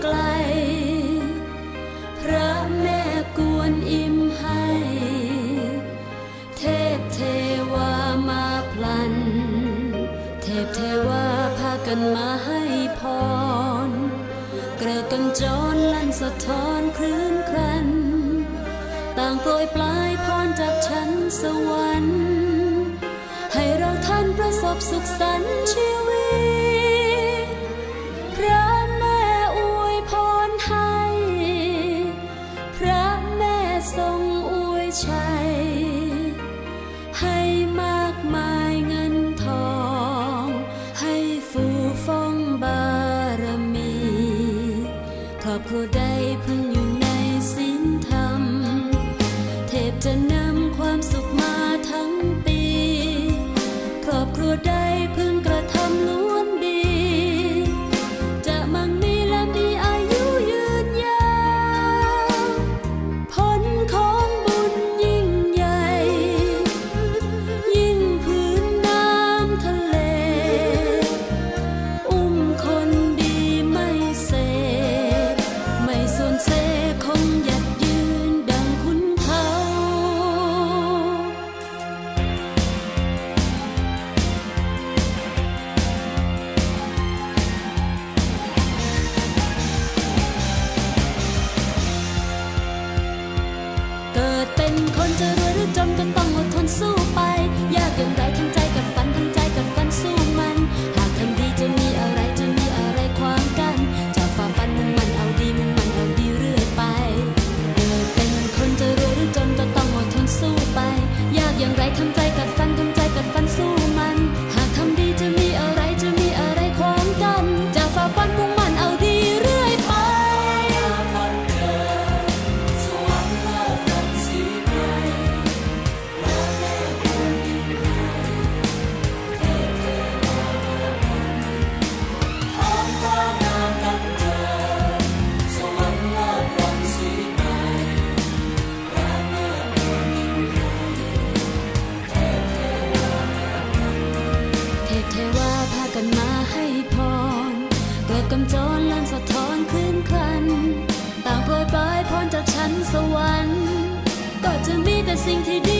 ไพระแม่กวนอิมให้ เทพเทวมาพลัน เทพเทวพากันมาให้พร เกลือนจรลั่นสะท้อนคลื่นครัน ต่างโปรยปลายพรจากชั้นสวรรค์ ให้เราท่านประสบสุขสันต์ชีวิต กำจรลันสะท้อนคลื่นคัน ต่างโปรยปลายพรจากชั้นสวรรค์ ก็จะมีแต่สิ่งที่ดี